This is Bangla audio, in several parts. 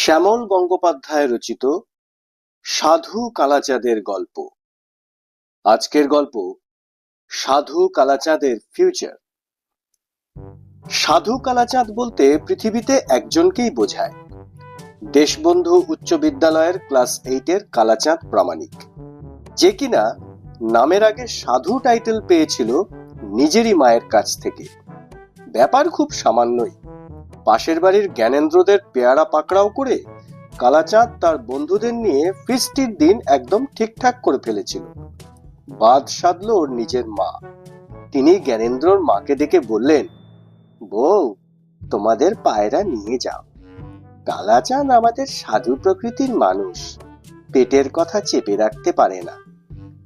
শ্যামল গঙ্গোপাধ্যায় রচিত সাধু কালাচাঁদের গল্প। আজকের গল্প, সাধু কালাচাঁদের ফিউচার সাধু কালাচাঁদ বলতে পৃথিবীতে একজনকেই বোঝায়। দেশবন্ধু উচ্চ বিদ্যালয়ের ক্লাস এইটের কালাচাঁদ প্রামাণিক। যে কিনা নামের আগে সাধু টাইটেল পেয়েছিল নিজেরই মায়ের কাছ থেকে। ব্যাপার খুব সামান্যই। পাশের বাড়ির জ্ঞানেন্দ্রদের পেয়ারা পাকড়াও করে কালাচাঁদ তার বন্ধুদের নিয়ে ফিস্টির দিন একদম ঠিকঠাক করে ফেলেছিল। বাদ সাধলো ওর নিজের মা। তিনি জ্ঞানেন্দ্রর মাকে ডেকে বললেন, বউ, তোমাদের পায়রা নিয়ে যাও। কালাচাঁদ আমাদের সাধু প্রকৃতির মানুষ। পেটের কথা চেপে রাখতে পারে না।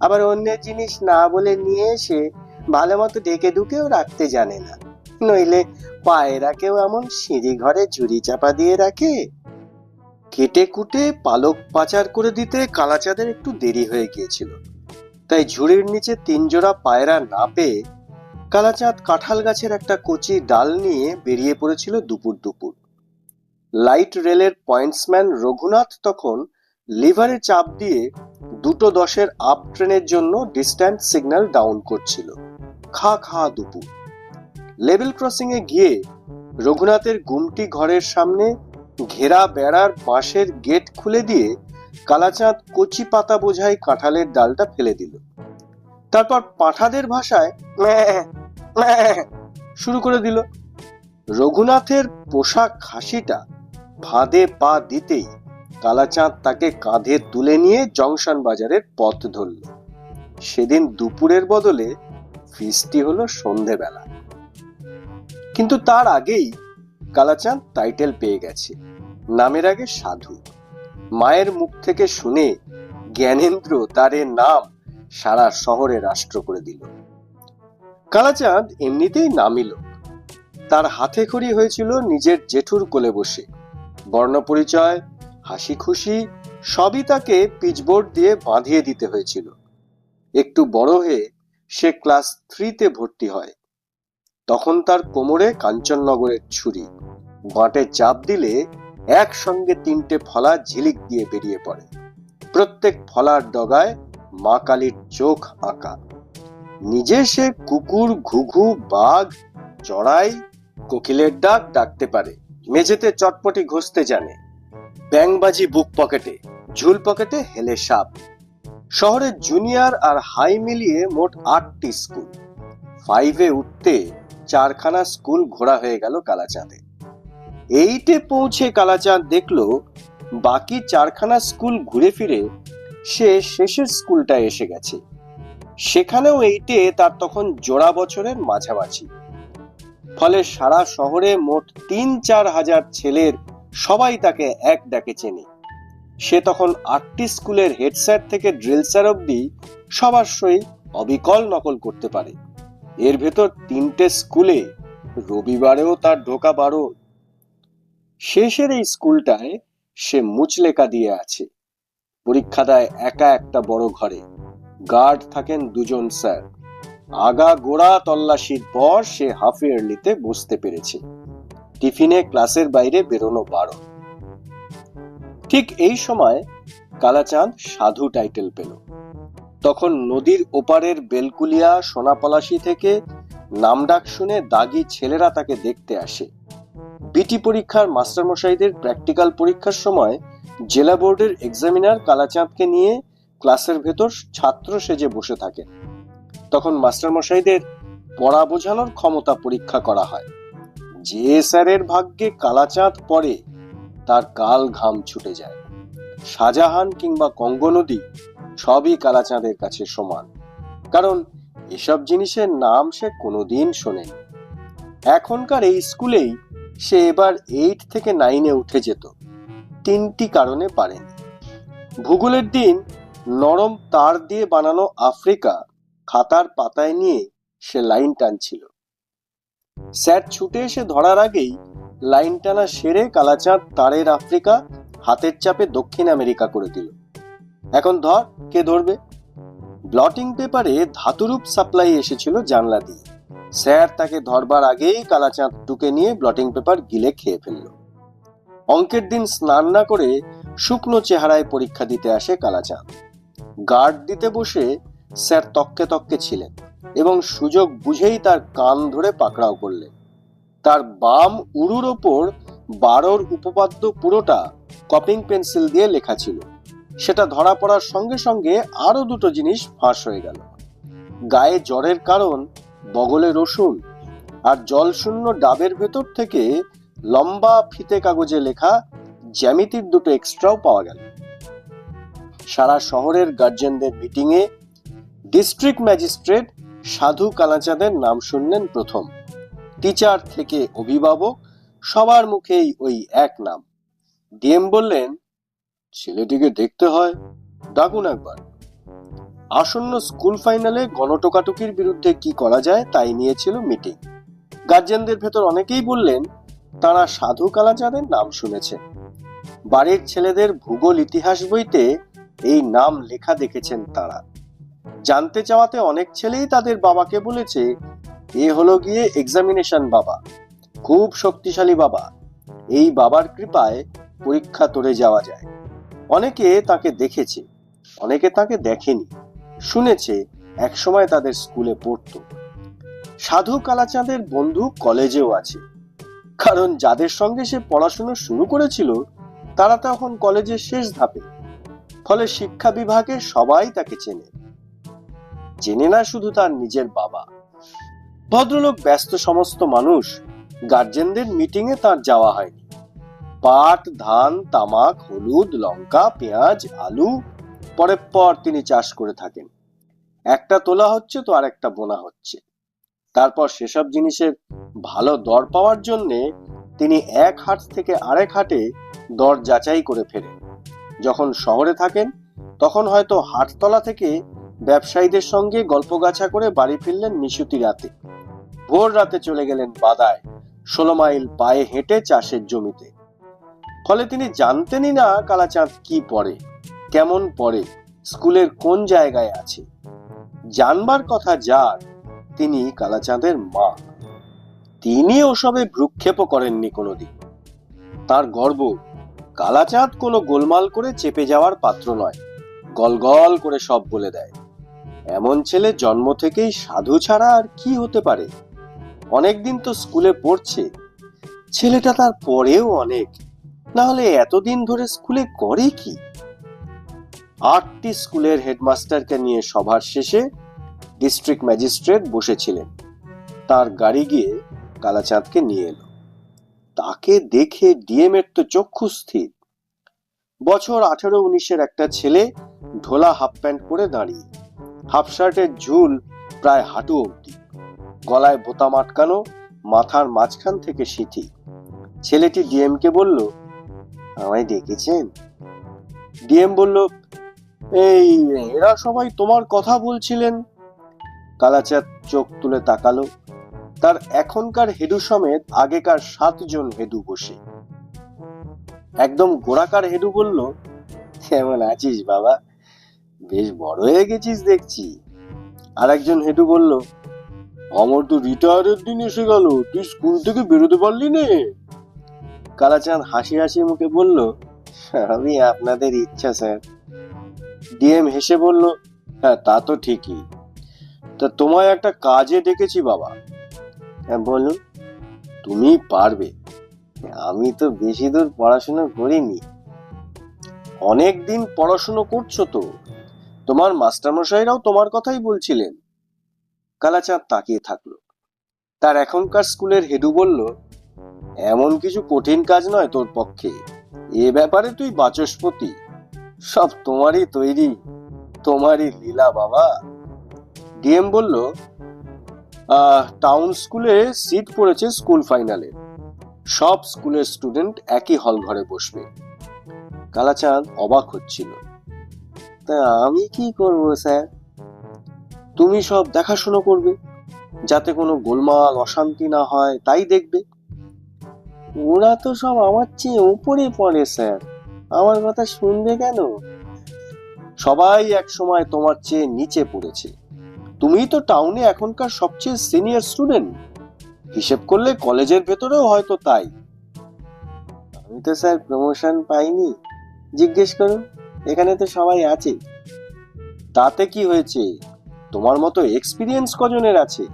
আবার অন্যের জিনিস না বলে নিয়ে এসে ভালো মতো ডেকে ডুকেও রাখতে জানে না। নইলে পায়রাকেও এমন সিঁড়ি ঘরে ঝুড়ি চাপা দিয়ে রাখে। কেটে কুটে পালক পাচার করে দিতে কালাচাঁদের একটু দেরি হয়ে গিয়েছিল। তাই ঝুড়ির নিচে তিন জোড়া পায়রা না পেয়ে কালাচাঁদ কাঁঠাল গাছের একটা কচি ডাল নিয়ে বেরিয়ে পড়েছিল দুপুর দুপুর। লাইট রেলের পয়েন্টসম্যান রঘুনাথ তখন লিভারে চাপ দিয়ে দুটো দশের আপ ট্রেনের জন্য ডিস্ট্যান্স সিগন্যাল ডাউন করছিল। খা খা দুপুর। লেভেল ক্রসিং এ গিয়ে রঘুনাথের গুমটি ঘরের সামনে ঘেরা বেড়ার বাঁশের গেট খুলে দিয়ে কালাচাঁদ কচি পাতা বোঝাই কাঁঠালের ডালটা ফেলে দিল। তারপর পাঠাদের ভাষায় শুরু করে দিল। রঘুনাথের পোশাক খাসিটা ফাঁদে পা দিতেই কালাচাঁদ তাকে কাঁধে তুলে নিয়ে জংশন বাজারের পথ ধরল। সেদিন দুপুরের বদলে ফিস্টি হলো সন্ধেবেলা। কিন্তু তার আগেই কালাচাঁদ টাইটেল পেয়ে গেছে। নামের আগে সাধু। মায়ের মুখ থেকে শুনে জ্ঞানেন্দ্র তার নাম সারা শহরে রাষ্ট্র করে দিল। কালাচাঁদ এমনিতেই নামিল তার হাতে খড়ি হয়েছিল নিজের জেঠুর কোলে বসে। বর্ণপরিচয় হাসি খুশি, সবই তাকে পিচবোর্ড দিয়ে বাঁধিয়ে দিতে হয়েছিল। একটু বড় হয়ে সে ক্লাস থ্রিতে ভর্তি হয়। তখন তার কোমরে কাঞ্চননগরের ছুরি। বাঁটে চাপ দিলে একসঙ্গে তিনটে ফলা ঝিলিক দিয়ে বেরিয়ে পড়ে। প্রত্যেক ফলার ডগায় মা কালীর চোখ আঁকা। নিজে সে কুকুর, ঘুঘু, বাঘ, চড়াই, কোকিলের ডাক ডাকতে পারে। মেঝেতে চটপটি ঘষতে জানে। ব্যাংবাজি বুক পকেটে, ঝুল পকেটে হেলে সাপ। শহরের জুনিয়র আর হাই মিলিয়ে মোট আটটি স্কুল। ফাইভে উঠতে চারখানা স্কুল ঘোরা হয়ে গেল কালাচাঁদে। এইটে পৌঁছে কালাচাঁদ দেখল, বাকি চারখানা স্কুল ঘুরে ফিরে সে শেষের স্কুলটা এসে গেছে। সেখানেও এইটে তার তখন জোড়া বছরের মাঝামাঝি। ফলে সারা শহরে মোট তিন চার হাজার ছেলের সবাই তাকে এক ডাকে চেনে। সে তখন আটটি স্কুলের হেড স্যার থেকে ড্রিল স্যার অব্দি সবার সই অবিকল নকল করতে পারে। এর ভেতর তিনটে স্কুলে রবিবারেও তার ঢোকা বারণ শেষের এই স্কুলটায় সে মুচলেকা দিয়ে আছে। পরীক্ষা দেয় একা একটা বড় ঘরে। গার্ড থাকেন দুজন স্যার। আগা গোড়া তল্লাশির পর সে হাফ ইয়ারলিতে বসতে পেরেছে। টিফিনে ক্লাসের বাইরে বেরোনো বারো। ঠিক এই সময় কালাচাঁদ সাধু টাইটেল পেল। তখন নদীর ওপারের বেলকুলিয়া, সোনাপলাশি থেকে নামডাক শুনে দাগি ছেলেরা তাকে দেখতে আসে। বিটি পরীক্ষার মাস্টারমশাইদের প্র্যাকটিক্যাল পরীক্ষার সময় জেলা বোর্ডের এক্সামিনার কালাচাঁদকে নিয়ে ক্লাসের ভেতর ছাত্র সেজে বসে থাকেন তখন মাস্টারমশাইদের পড়া বোঝানোর ক্ষমতা পরীক্ষা করা হয়। যে স্যারের ভাগ্যে কালাচাঁদ পড়ে, তার কাল ঘাম ছুটে যায়। শাহজাহান কিংবা কঙ্গ নদী সবই কালাচাঁদের কাছে সমান। কারণ এসব জিনিসের নাম সে কোনোদিন শোনেনি। এখনকার এই স্কুলেই সে এবার এইট থেকে নাইনে উঠে যেত। তিনটি কারণে পারেনি। ভূগোলের দিন নরম তার দিয়ে বানানো আফ্রিকা খাতার পাতায় নিয়ে সে লাইন টানছিল। স্যার ছুটে এসে ধরার আগেই লাইন টানা সেরে কালাচাঁদ তারের আফ্রিকা হাতের চাপে দক্ষিণ আমেরিকা করে দিল। এখন ধর, কে ধরবে? ব্লটিং পেপারে ধাতুরূপ সাপ্লাই এসেছিল জানলা দিয়ে। স্যার তাকে ধরবার আগেই কালাচাঁদ টুকে নিয়ে ব্লটিং পেপার গিলে খেয়ে ফেলল। অঙ্কের দিন স্নান না করে শুকনো চেহারায় পরীক্ষা দিতে আসে কালাচাঁদ। গার্ড দিতে বসে স্যার তককে তককে ছিলেন এবং সুযোগ বুঝেই তার কান ধরে পাকড়াও করলেন। তার বাম উড়ুর ওপর বারোর উপপাদ্য পুরোটা কপিং পেন্সিল দিয়ে লেখা ছিল। সেটা ধরা পড়ার সঙ্গে সঙ্গে আরও দুটো জিনিস ফাঁস হয়ে গেল। গায়ে জ্বরের কারণ, বগলে রসুন আর জলশূন্য ডাবের ভেতর থেকে লম্বা ফিতে কাগজে লেখা জ্যামিতির দুটো এক্সট্রাও পাওয়া গেল। সারা শহরের গার্জেনদের মিটিংয়ে ডিস্ট্রিক্ট ম্যাজিস্ট্রেট সাধু কালাচাঁদের নাম শুনলেন প্রথম। টিচার থেকে অভিভাবক, সবার মুখেই ওই এক নাম। ডিএম বললেন ছেলেটিকে দেখতে হয়? ডাকুন একবার। আসন্ন স্কুল ফাইনালে গণটোকাটুকির বিরুদ্ধে কি করা যায় তাই নিয়েছিল মিটিং। গার্জেনদের ভেতর অনেকেই বললেন, তারা সাধু কালাচাঁদের নাম শুনেছে। বাড়ির ছেলেদের ভূগোল ইতিহাস বইতে এই নাম লেখা দেখেছেন তারা। জানতে চাওয়াতে অনেক ছেলেই তাদের বাবাকে বলেছে, এ হলো গিয়ে এক্সামিনেশন বাবা। খুব শক্তিশালী বাবা। এই বাবার কৃপায় পরীক্ষা তোরে যাওয়া যায়। অনেকে তাকে দেখেছে, অনেকে তাকে দেখেনি। শুনেছে, একসময় তাদের স্কুলে পড়তো। সাধু কালাচাঁদের বন্ধু কলেজেও আছে। কারণ যাদের সঙ্গে সে পড়াশুনো শুরু করেছিল, তারা তখন কলেজের শেষ ধাপে। ফলে শিক্ষা বিভাগে সবাই তাকে চেনে। চেনে না শুধু তার নিজের বাবা। ভদ্রলোক ব্যস্ত সমস্ত মানুষ, গার্জেনদের মিটিং এ তার যাওয়া হয়নি। পাট, ধান, তামাক, হলুদ, লঙ্কা, পেঁয়াজ, আলু, পরের পর তিনি চাষ করে থাকেন। একটা তোলা হচ্ছে তো আর একটা বোনা হচ্ছে। তারপর সেসব জিনিসের ভালো দর পাওয়ার জন্যে তিনি এক হাট থেকে আরেক হাটে দর যাচাই করে ফেরেন। যখন শহরে থাকেন, তখন হয়তো হাটতলা থেকে ব্যবসায়ীদের সঙ্গে গল্পগাছা করে বাড়ি ফিরলেন নিশুতি রাতে। ভোর রাতে চলে গেলেন বাদায়, ষোলো মাইল পায়ে হেঁটে চাষের জমিতে। ফলে তিনি জানতেনই না কালাচাঁদ কি পড়ে, কেমন পড়ে, স্কুলের কোন জায়গায় আছে। জানবার কথা যার, তিনি কালাচাঁদের মা। তিনি ওসবে ভ্রুক্ষেপও করেননি কোনোদিন। তার গর্ব, কালাচাঁদ কোনো গোলমাল করে চেপে যাওয়ার পাত্র নয়, গলগল করে সব বলে দেয়। এমন ছেলে জন্ম থেকেই সাধু ছাড়া আর কি হতে পারে? অনেকদিন তো স্কুলে পড়ছে। ছেলেটা তার পরেও অনেক। না হলে এতদিন ধরে স্কুলে করে কি? আটটি স্কুলের হেডমাস্টারকে নিয়ে সভার শেষে ডিস্ট্রিক্ট ম্যাজিস্ট্রেট বসেছিলেন। তার গাড়ি গিয়ে কালাচাঁদকে নিয়ে এলো। তাকে দেখে ডিএম এর তো চক্ষু স্থির। বছর আঠেরো উনিশের একটা ছেলে ঢোলা হাফ প্যান্ট পরে দাঁড়িয়ে। হাফ শার্টের ঝুল প্রায় হাঁটু অবধি। গলায় বোতাম আটকানো, মাথার মাঝখান থেকে সিথি। ছেলেটি ডিএম কে বলল আমায় ডেকেছেন? ডিএম বলল, এই, এরা সবাই তোমার কথা বলছিলেন। কালাচাঁদ চোখ তুলে তাকালো। তার এখনকার হেডু সমেত আগেকার সাতজন হেডু বসে। একদম গোড়াকার হেডু বলল, কেমন আছিস বাবা? বেশ বড় হয়ে গেছিস দেখছি। আর একজন হেডু বলল, আমার তো রিটায়ারের দিন এসে গেল। তুই স্কুল থেকে বেরোতে পারলি নে? কালাচাঁদ হাসি হাসি মুখে বলল, আমি আপনাদের ইচ্ছা, স্যার। ডিএম হেসে বলল হ্যাঁ তা তো ঠিকই। তা তোমায় একটা কাজে ডেকেছি, বাবা। হ্যাঁ বলুন। তুমি পারবে। আমি তো বেশি দূর পড়াশোনা করিনি। অনেক দিন পড়াশোনা করছ তো। তোমার মাস্টারমশাইরাও তোমার কথাই বলছিলেন। কালাচাঁদ তাকিয়ে থাকল। তার এখনকার স্কুলের হেডু বলল এমন কিছু কঠিন কাজ নয় তোর পক্ষে। এ ব্যাপারে তুই বাচস্পতি। সব তোমারই তৈরি। তোমারই লীলা বাবা। ডিএম বলল টাউন স্কুলে সিট পড়েছে স্কুল ফাইনালে। সব স্কুলের স্টুডেন্ট একই হল ঘরে বসবে। কালাচাঁদ অবাক হচ্ছিল। তা আমি কি করব, স্যার? তুমি সব দেখাশুনো করবে। যাতে কোনো গোলমাল অশান্তি না হয়, তাই দেখবে। ওরা তো সব আমার চেয়ে উপরে পড়ে, স্যার। আমার কথা শুনবে কেন? সবাই এক সময় তোমার চেয়ে নিচে পড়েছে। তুমি তো টাউনে এখনকার সবচেয়ে সিনিয়র স্টুডেন্ট হিসেব করলে কলেজের ভেতরেও হয়তো তাই। আমি তো, স্যার প্রমোশন পাইনি। জিজ্ঞেস করুন, এখানে তো সবাই আছে। তাতে কি হয়েছে? তোমার মতো এক্সপিরিয়েন্স কজনের আছে?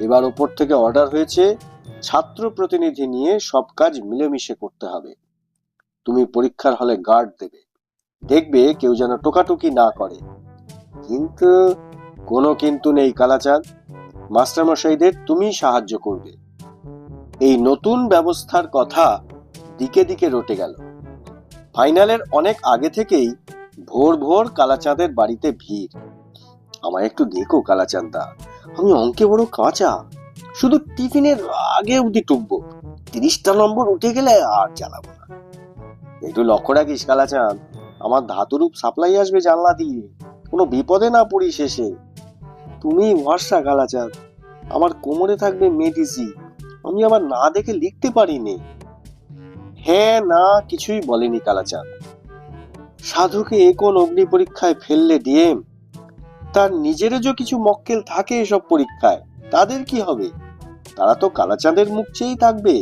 এবার ওপর থেকে অর্ডার হয়েছে ছাত্র প্রতিনিধি নিয়ে সব কাজ মিলেমিশে করতে হবে। তুমি পরীক্ষার হলে গার্ড দেবে। দেখবে কেউ যেন টোকাটুকি না করে। কিন্তু কোনো কিন্তু নেই কালাচাঁদ। মাস্টারমশাইদের তুমি সাহায্য করবে। এই নতুন ব্যবস্থার কথা দিকে দিকে রটে গেল। ফাইনালের অনেক আগে থেকেই ভোর ভোর কালাচাঁদের বাড়িতে ভিড়। আমায় একটু দেখো কালাচাঁদা আমি অঙ্কে বড় কাঁচা। শুধু টিফিনের আগে অবধি টুকবো তিরিশটা নম্বর উঠে গেলে আর জ্বালাবো না। একটু লক্ষ্য রাখিস কালাচাঁদ, আমার ধাতুরূপ সাপ্লাই আসবে জানলা দিয়ে। কোনো বিপদে না পড়ি শেষে। তুমি ভরসা কালাচাঁদ, আমার কোমরে থাকবে মেডিসি আমি আবার না দেখে লিখতে পারিনি। হ্যাঁ না, কিছুই বলেনি কালাচাঁদ। সাধুকে এ কোন অগ্নি পরীক্ষায় ফেললে ডিএম? তার নিজেরও যে কিছু মক্কেল থাকে এসব পরীক্ষায়, তাদের কি হবে? তারা তো কালাচাঁদের মুখ চেয়েই থাকবে।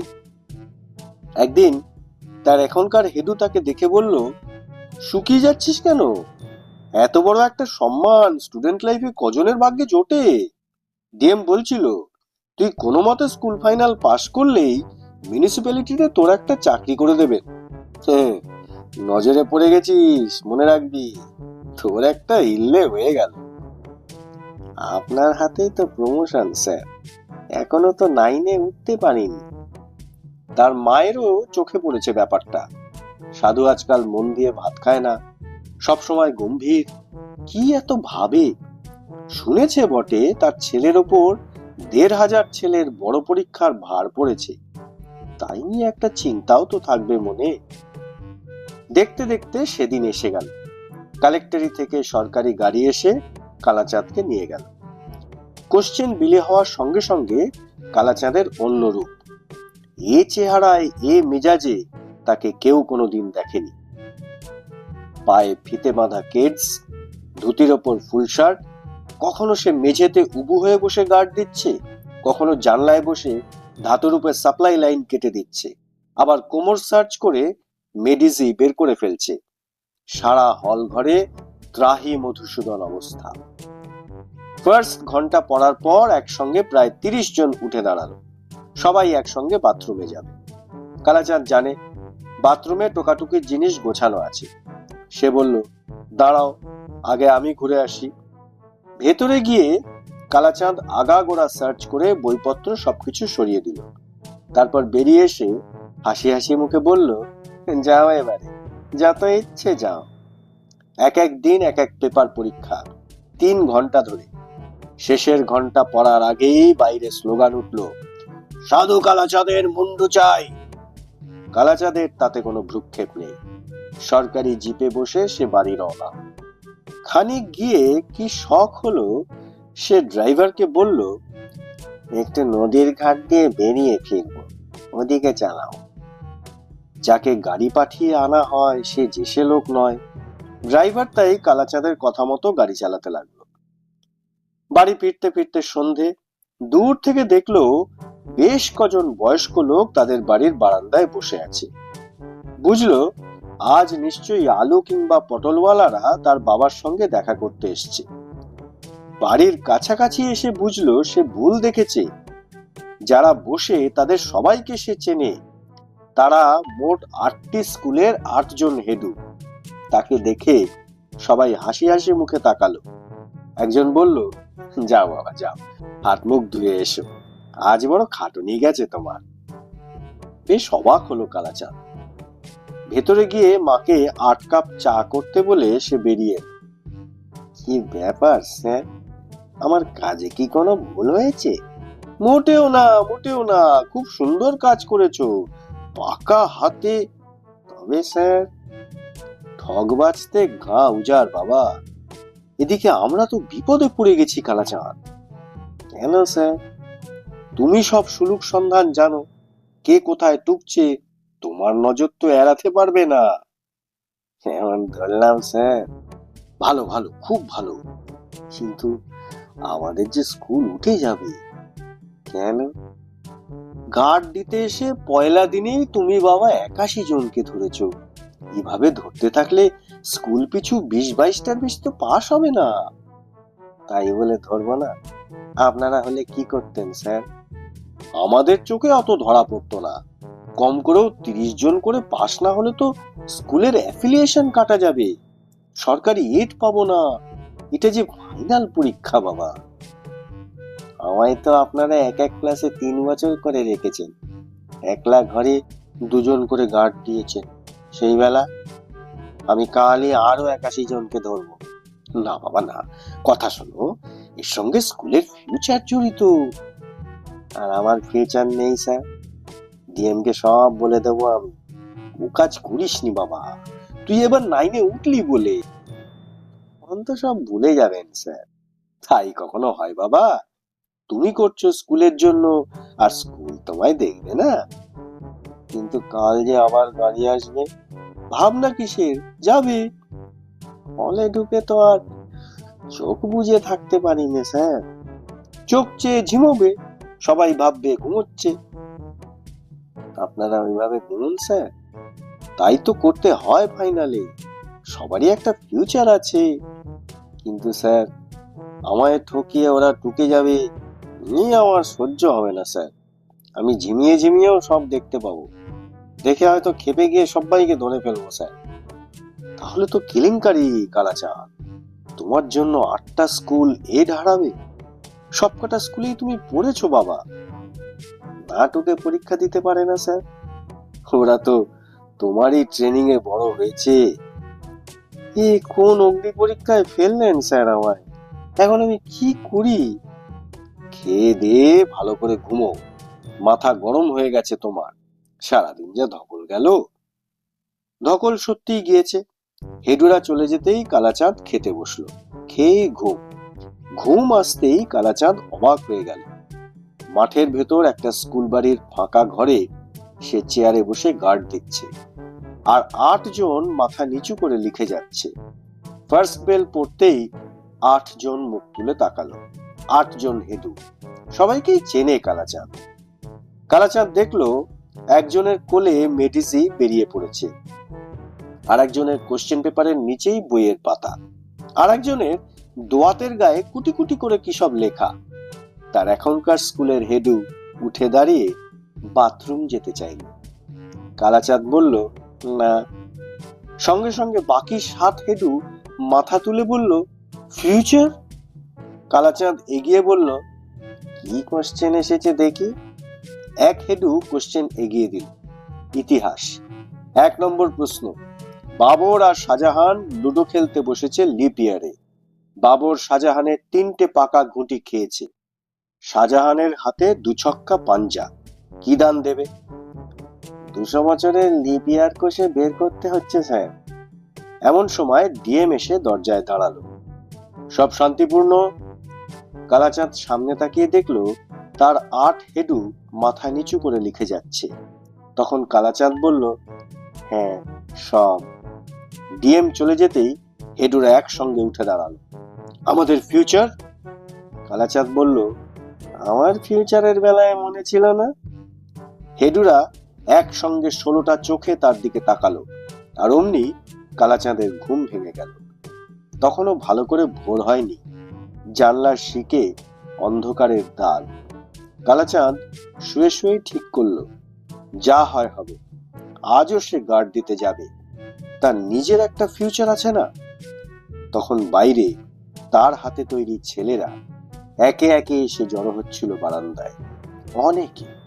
একদিন তার এখনকার হেদু তাকে দেখে বলল, শুকিয়ে যাচ্ছিস কেন? এত বড় একটা সম্মান স্টুডেন্ট লাইফে কজনের ভাগ্যে জোটে? ডিএম বলছিল, তুই কোনো মতে স্কুল ফাইনাল পাশ করলেই মিউনিসিপ্যালিটিতে তোর একটা চাকরি করে দেবে। হ্যাঁ নজরে পড়ে গেছিস, মনে রাখবি। তোর একটা ইল্লে হয়ে গেল। আপনার হাতেই তো প্রমোশন স্যার। এখনও তো নাইনে উঠতে পারিনি। তার মায়েরও চোখে পড়েছে ব্যাপারটা। সাধু আজকাল মন দিয়ে ভাত খায় না। সব সময় গম্ভীর। কি এত ভাবে? শুনেছে বটে, তার ছেলের ওপর দেড় হাজার ছেলের বড় পরীক্ষার ভার পড়েছে। তাই নিয়ে একটা চিন্তাও তো থাকবে মনে। দেখতে দেখতে সেদিন এসে গেল। কালেক্টরি থেকে সরকারি গাড়ি এসে কালাচাঁদকে নিয়ে গেল। কোশ্চেন বিলে হওয়ার সঙ্গে সঙ্গে কালাচাঁদের অন্য রূপ। এ চেহারায় এ মেজাজে তাকে কেউ কোনো দিন দেখেনি। পায়ে ফিতে বাঁধা কেডস, ধুতির ওপর ফুল শার্ট, কখনো সে মেঝেতে উবু হয়ে বসে গার্ড দিচ্ছে, কখনো জানলায় বসে ধাতুরূপের সাপ্লাই লাইন কেটে দিচ্ছে, আবার কোমর সার্চ করে মেডিজি বের করে ফেলছে। সারা হল ঘরে ত্রাহি মধুসূদন অবস্থা। ফার্স্ট ঘণ্টা পড়ার পর একসঙ্গে প্রায় তিরিশ জন উঠে দাঁড়াল। সবাই একসঙ্গে বাথরুমে যাবে। কালাচাঁদ জানে, বাথরুমে টোকাটুকির জিনিস গোছানো আছে। সে বলল, দাঁড়াও, আগে আমি ঘুরে আসি। ভেতরে গিয়ে কালাচাঁদ আগাগোড়া সার্চ করে বইপত্র সবকিছু সরিয়ে দিল। তারপর বেরিয়ে এসে হাসি হাসি মুখে বলল, যাও এবারে, যত ইচ্ছে যাও। এক এক দিন এক এক পেপার পরীক্ষা, তিন ঘণ্টা ধরে। শেষের ঘণ্টা পড়ার আগেই বাইরে স্লোগান উঠল, সাধু কালাচাঁদের মুন্ডু চাই। কালাচাঁদের তাতে কোনো ভ্রুক্ষেপ নেই। সরকারি জিপে বসে সে বাড়ি রওনা। খানিক গিয়ে কি শখ হলো, সে ড্রাইভারকে বলল, একটু নদীর ঘাট দিয়ে বেরিয়ে ফিরব, ওদিকে চালাও। যাকে গাড়ি পাঠিয়ে আনা হয়, সে যেসে লোক নয়। ড্রাইভার তাই কালাচাঁদের কথা মতো গাড়ি চালাতে লাগল। বাড়ি ফিরতে ফিরতে সন্ধে। দূর থেকে দেখল বেশ কজন বয়স্ক লোক তাদের বাড়ির বারান্দায় বসে আছে। বুঝলো, আজ নিশ্চয়ই আলু কিংবা পটলওয়ালারা তার বাবার সঙ্গে দেখা করতে এসছে। বাড়ির কাছাকাছি এসে বুঝলো সে ভুল দেখেছে। যারা বসে তাদের সবাইকে সে চেনে। তারা মোট আটটি স্কুলের আটজন হেদু। তাকে দেখে সবাই হাসি হাসি মুখে তাকালো। একজন বলল যাও বাবা, যাও। হাত মুখ ধুয়ে এসো। আজ বড় খাটুনি গেছে তোমার। বেশ অবাক হলো কালাচাঁদ। ভেতরে গিয়ে মাকে আট কাপ চা করতে বলে সে বেরিয়ে কি ব্যাপার, স্যার? আমার কাজে কি কোনো ভুল হয়েছে? মোটেও না মোটেও না। খুব সুন্দর কাজ করেছ। পাকা হাতে। তবে স্যার, ঠগ বাজতে গা উজার বাবা। এদিকে আমরা তো বিপদে পড়ে গেছি, কালাচাঁদ। কেন, স্যার? তুমি সব সুলুক সন্ধান জানো। কে কোথায় টুকছে তোমার নজর তো এড়াতে পারবে না। এমন ধরলাম, স্যার। ভালো ভালো, খুব ভালো। কিন্তু আমাদের যে স্কুল উঠে যাবে, কেন? গার্ড দিতে এসে পয়লা দিনেই তুমি বাবা একাশি জনকে ধরেছো। এভাবে ধরতে থাকলে স্কুল পিছু বিশ বাইশটার বেশি তো পাস হবে না। তাই বলে ধরবো না। আপনারা হলে কি করতেন, স্যার? আমাদের চোখে অত ধরা পড়তো না। কম করেও তিরিশ জন করে পাস না হলে তো স্কুলের অ্যাফিলিয়েশন কাটা যাবে। সরকারি এড পাবো না। এটা যে ফাইনাল পরীক্ষা, বাবা। আমায় তো আপনারা এক এক ক্লাসে তিন বছর করে রেখেছেন। একলা ঘরে দুজন করে গার্ড দিয়েছেন। সেই বেলা আমি কালই আরও একাশি জনকে ধরবো। না বাবা, না। কথা শোনো, এর সঙ্গে স্কুলের ফিউচার জড়িত। আর আমার ফিউচার নেই স্যার ডিএম কে সব বলে দেবো আমি। ও কাজ করিসনি বাবা। তুই এবার নাইনে উঠলি বলে। তখন তো সব ভুলে যাবেন স্যার তাই কখনো হয় বাবা। তুমি করছ স্কুলের জন্য, আর স্কুল তোমায় দেখবে না। কিন্তু কাল যে আবার গাড়ি আসবে, ভাবনা কিসের? যাবে? হলে ঢুকে তো আর চোখ বুঝে থাকতে পারি না স্যার। চোখ চেয়ে ঝিমোবে, সবাই ভাববে ঘুমোচ্ছে। আপনারা ওইভাবে ঘুমুন, স্যার। তাই তো করতে হয় ফাইনালে সবারই একটা ফিউচার আছে। কিন্তু স্যার, আমায় ঠকিয়ে ওরা টুকে যাবে, নিয়ে আমার সহ্য হবে না, স্যার। আমি ঝিমিয়ে ঝিমিয়েও সব দেখতে পাবো। দেখে হয়তো খেপে গিয়ে সবাইকে ধরে ফেলব, স্যার। তাহলে তো কেলেঙ্কারি, কালাচাঁদ। তোমার জন্য আটটা স্কুল এড হারাবে সবকটা স্কুলেই তুমি পড়েছো, বাবা। না নাটকে পরীক্ষা দিতে পারে না, স্যার। ওরা তো তোমারই ট্রেনিং এ বড় হয়েছে। এ কোন অগ্নি পরীক্ষায় ফেললেন, স্যার, আমায়? এখন আমি কি করি? খেয়ে দিয়ে ভালো করে ঘুমো। মাথা গরম হয়ে গেছে তোমার। সারাদিন যা ধকল গেল। ধকল সত্যিই গিয়েছে। হেডুরা চলে যেতেই কালাচাঁদ খেতে বসল। খেয়ে ঘুম। ঘুম আসতেই কালাচাঁদ অবাক হয়ে গেল। মাঠের ভেতর একটা স্কুল বাড়ির ফাঁকা ঘরে সে চেয়ারে বসে গার্ড দিচ্ছে আর আটজন মাথা নিচু করে লিখে যাচ্ছে। ফার্স্ট বেল পড়তেই আট জন মুখ তুলে তাকালো। আটজন হেডু। সবাইকেই চেনে কালাচাঁদ। কালাচাঁদ দেখল একজনের কোলে মেডিসি বেরিয়ে পড়েছে। আর একজনের কোশ্চেন পেপারের নিচেই বইয়ের পাতা। আর একজনের দোয়াতের গায়ে কুটি কুটি করে কি সব লেখা। তার এখনকার স্কুলের হেডু উঠে দাঁড়িয়ে বাথরুম যেতে চাইল। কালাচাঁদ বলল, না। সঙ্গে সঙ্গে বাকি সাত হেডু মাথা তুলে বলল ফিউচার কালাচাঁদ এগিয়ে বলল, কি কোশ্চেন এসেছে দেখি? এক হেডু কোশ্চেন এগিয়ে দিল। ইতিহাস। এক নম্বর প্রশ্ন, বাবর আর শাহজাহান লুডো খেলতে বসেছে লিপ ইয়ারে বাবর শাহজাহানের তিনটে পাকা ঘুঁটি খেয়েছে। শাহজাহানের হাতে দুছক্কা পাঞ্জা। কি দান দেবে? দুশো বছরের লিপ ইয়ার কোষে বের করতে হচ্ছে, স্যার। এমন সময় ডিএম এসে দরজায় দাঁড়াল। সব শান্তিপূর্ণ? কালাচাঁদ সামনে তাকিয়ে দেখল তার আট হেডু মাথা নিচু করে লিখে যাচ্ছে। তখন কালাচাঁদ বলল হ্যাঁ সব। ডিএম চলে যেতেই হেডুরা একসঙ্গে উঠে দাঁড়াল। আমাদের ফিউচার? কালাচাঁদ বলল, আমার ফিউচারের বেলায় মনে ছিল না। হেডুরা একসঙ্গে ষোলোটা চোখে তার দিকে তাকালো, আর অমনি কালাচাঁদের ঘুম ভেঙে গেল। তখনও ভালো করে ভোর হয়নি। জানলার শিকে অন্ধকারের দাগ। কালাচাঁদ শুয়ে শুয়ে ঠিক করল, যা হয় হবে, আজও সে গার্ড দিতে যাবে। তার নিজের একটা ফিউচার আছে না? তখন বাইরে তার হাতে তৈরি ছেলেরা একে একে এসে জড়ো হচ্ছিল বারান্দায়। অনেকে